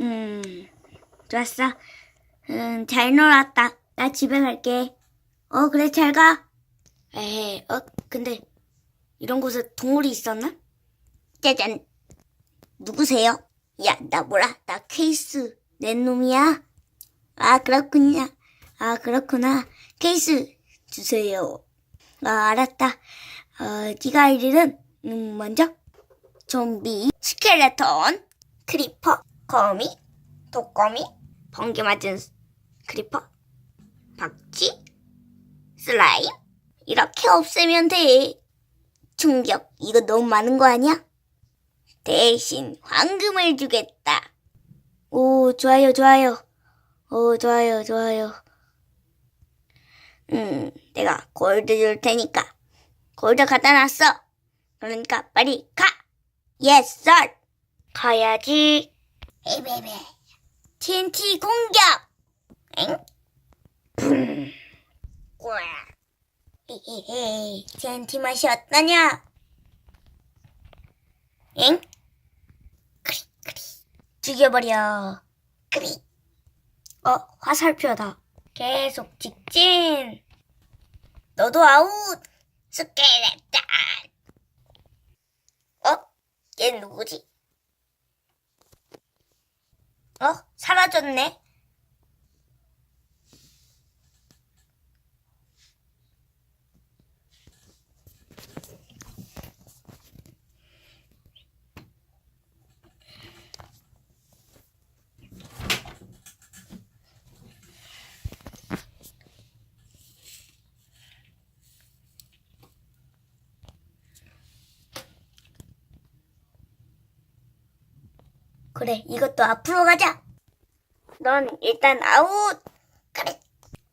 음, 좋았어. 음, 잘 놀았다. 나 집에 갈게. 어, 그래, 잘 가. 에헤, 어, 근데, 이런 곳에 동물이 있었나? 짜잔. 누구세요? 야, 나 뭐라? 나 케이스 낸 놈이야? 아, 그렇군요. 아, 그렇구나. 케이스 주세요. 아, 알았다. 어, 네가 할 일은, 음, 먼저, 좀비, 스켈레톤, 크리퍼, 거미, 독거미, 번개 맞은 크리퍼, 박쥐, 슬라임, 이렇게 없애면 돼. 충격, 이거 너무 많은 거 아니야? 대신 황금을 주겠다. 오, 좋아요, 좋아요. 오, 좋아요, 좋아요. 음, 내가 골드 줄 테니까. 골드 갖다 놨어. 그러니까 빨리 가. 썰. 가야지. 에베베. TNT 공격. 엥? 붐. 꼬야. 헤헤헤. TNT 맛이 어떠냐? 엥? 크리, 크리. 죽여버려. 크리. 어, 화살표다. 계속 직진. 너도 아웃. 스켈레톤. 어? 얘 누구지? 어? 사라졌네. 그래, 이것도 앞으로 가자. 넌 일단 아웃. 그래.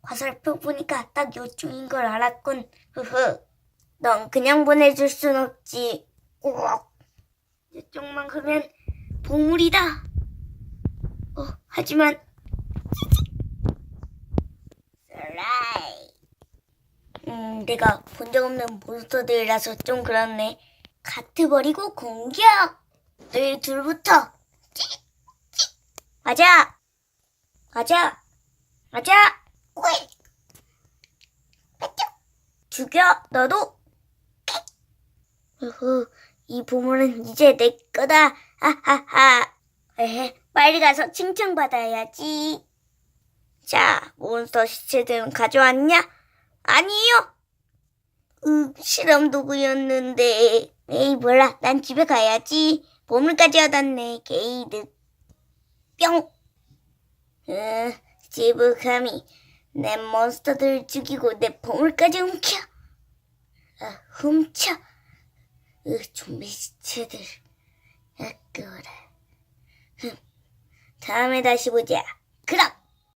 화살표 보니까 딱 요충인 걸 알았군. 흐흐. 넌 그냥 보내줄 순 없지. 우억. 이쪽만 가면 보물이다. 어, 하지만 슬라이. 음, 내가 본 적 없는 몬스터들이라서 좀 그렇네. 카트 버리고 공격. 너희 둘부터. 가자. 가자. 가자. 왜? 죽여. 너도. 으흐, 이 보물은 이제 내 거다. 하하하. 에헤, 빨리 가서 칭찬받아야지. 자, 몬스터 시체들은 가져왔냐? 아니요. 으, 실험 도구였는데. 에이, 몰라. 난 집에 가야지. 보물까지 얻었네. 게이드. 뿅. 으, 지브감이 내 몬스터들을 죽이고 내 보물까지 훔쳐. 아, 훔쳐. 으, 좀비 시체들. 아, 그래. 흠, 다음에 다시 보자.